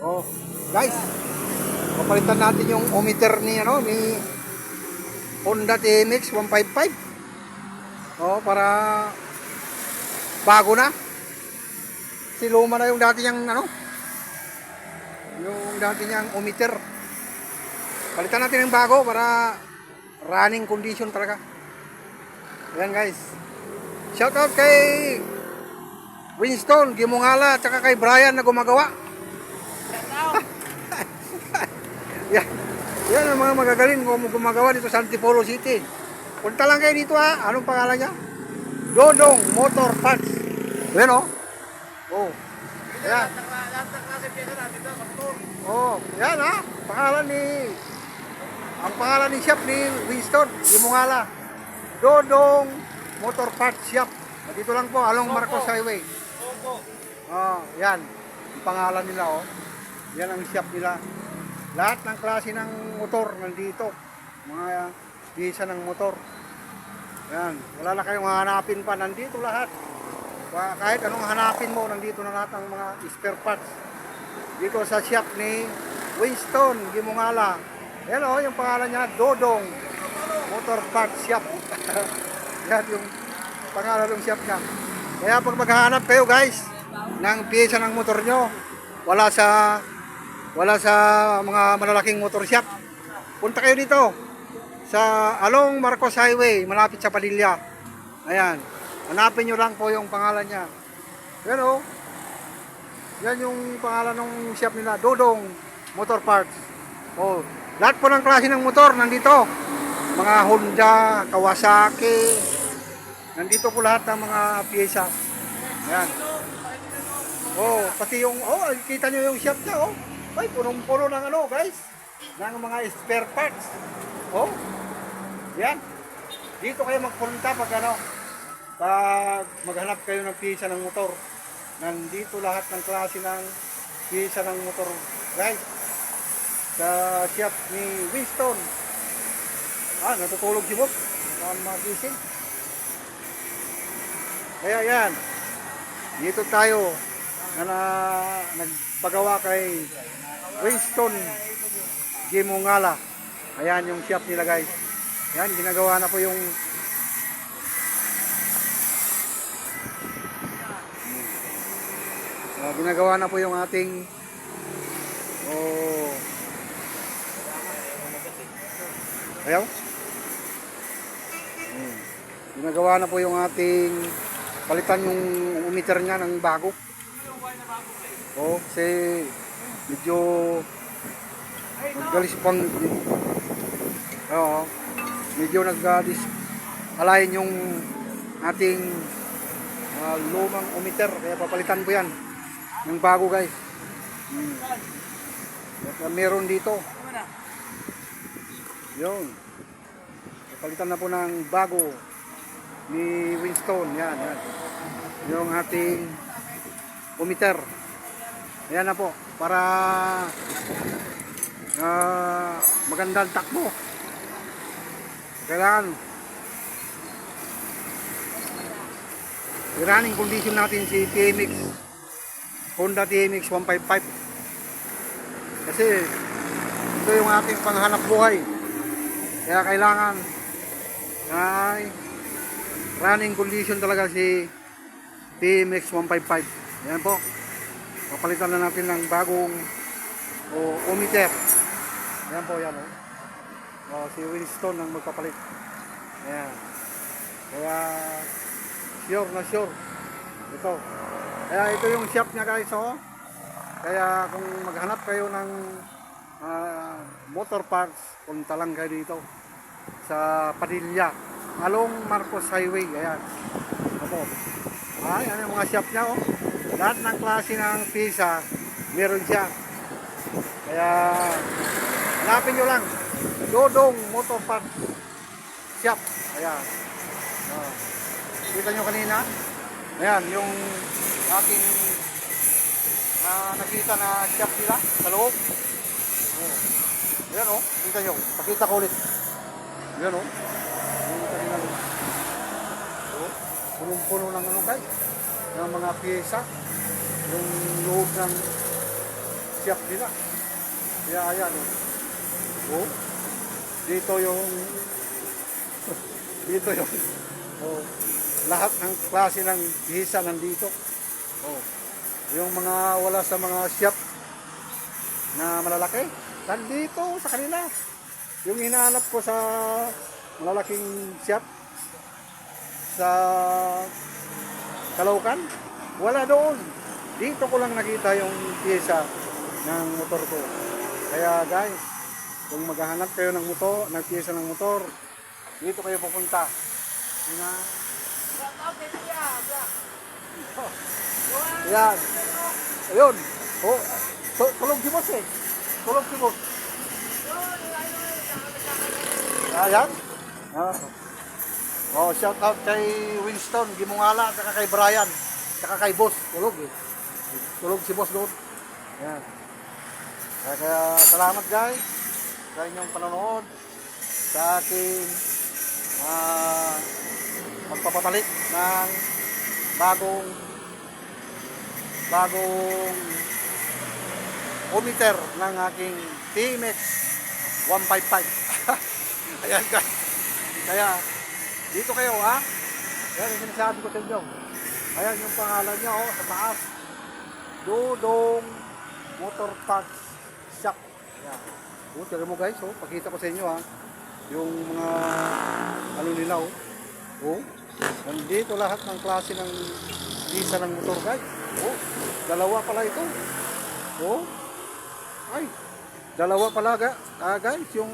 Oh, guys. Papalitan natin yung ometer ni ano ni Honda TMX 155. Oh, para bago na. Si luma na yung dati niyang ano yung dati niyang ometer. Palitan natin ng bago para running condition talaga. Yan guys. Shout out kay Winston, Gimungala, at kay Brian na gumagawa. Yan. Yan ang mga magagaling kung gumagawa dito sa Antipolo City. Punta lang kayo dito ha. Anong pangalan niya? Dodong Motor Parts. Yan o. Oh. Yan. Oh, yan ha. Pangalan ni ang pangalan ni shop ni Winston, Gimungala. Dodong Motor Parts Shop. Dito lang po, along Marcos Highway. Oh, yan. Ang pangalan nila oh. Yan ang shop nila. Lahat ng klase ng motor nandito. Mga bisa ng motor. Yan. Wala na kayong hanapin pa. Nandito lahat. Kahit anong hanapin mo, nandito na lahat ang mga spare parts. Dito sa shop ni Winston Gimungala. Yan oh, yung pangalan niya, Dodong Motor Parts Shop. Yan yung pangalan ng shop niya. Kaya pag maghahanap kayo guys ng pyesa ng motor nyo, wala sa wala sa mga malalaking motor shop. Punta kayo dito sa Along Marcos Highway, malapit sa Padilla. Ayan. Hanapin nyo lang po yung pangalan niya. Oh. Yan yung pangalan ng shop nila, Dodong Motor Parts. Oh, lahat po ng klase ng motor nandito. Mga Honda, Kawasaki. Nandito po lahat ng mga pyesa. Yan. Oh, pati yung oh, kita nyo yung shop niya oh. Ay, punong-puno ng ano, guys. Ng mga spare parts. Oh. Yan. Dito kayo magpunta pag ano, pag maghanap kayo ng pyesa ng motor. Nandito lahat ng klase ng pyesa ng motor, guys. Sa shop ni Winston. Ah, natutulog si Bob. Mukhang magising. Kaya yan. Dito tayo na, na nagpagawa kay Winston Gimungala. Ayan yung shop nila guys. Yan, ginagawa na po yung Ah, ginagawa na po yung ating oh Ayaw? Hmm. Ginagawa na po yung ating palitan yung umiter niya ng bago. Oh, kasi medyo naggalis pang Oo. Medyo naggalis alayin yung ating ah, lumang umiter kaya papalitan po yan ng bago guys. Hmm. At meron dito. Yun. Palitan na po ng bago ni Winston. Yan, yan. Yung ating umiter. Ayan na po. Para ah, magandang takbo. Kailangan running condition natin si TMX Honda TMX 155 kasi ito yung ating panghanap buhay kaya kailangan ay running condition talaga si TMX 155. Yan po. Papalitan na natin ng bagong o ometer. Yan po yan. Oh. Oh, si Winston ang magpapalit. Yan. Kaya sure na sure. Ito. Kaya ito yung shop niya guys. Oh. Kaya kung maghanap kayo ng ah, motor parts, punta lang kayo dito sa Padilla. Along Marcos Highway. Ayan. Ito. Ay, ano yung mga shop niya oh. Lahat ng klase ng pizza, meron siya. Kaya, hanapin nyo lang. Dodong Motor Parts Shop. Ayan. Oh. Kita nyo kanina? Ayan, yung aking ah, nakita na shop nila sa loob. Ayan oh, kita nyo. Pakita ko ulit. Ayan oh. Yung kanilang oh, punong-puno ng ano guys ng mga pyesa yung loob ng shop nila. Kaya ayan, oh. oh. Dito yung, dito yung, oh. Lahat ng klase ng hisa nandito. Oh. Yung mga wala sa mga shop na malalaki, nandito sa kanila. Yung hinahanap ko sa malalaking shop sa Caloocan, wala doon. Dito ko lang nakita yung pyesa ng motor ko. Kaya guys, kung maghahanap kayo ng motor, ng pyesa ng motor, dito kayo pupunta. Na. Yan. Ayun. Oh, tu- tulog si boss eh. Tulog si boss. Ayan. Ah. Oh, shout out kay Winston, Gimungala, at kay Brian, at kay Boss. Tulog eh. Tulog si Boss doon. Ayan. Kaya, kaya salamat guys sa inyong panonood sa aking ah magpapapalit ng bagong bagong ometer ng aking TMX 155. Ayan guys. Kaya dito kayo ha. Ayan yung sinasabi ko sa inyo. Ayan yung pangalan niya oh, sa taas. Dudong Motor Parts Shop. Ayan. Oh, tignan mo guys, oh, pakita ko sa inyo ha. Yung mga ano oh. Oh, nandito lahat ng klase ng isa ng motor guys. Oh, dalawa pala ito. Oh, ay, dalawa pala ga, ah, guys, yung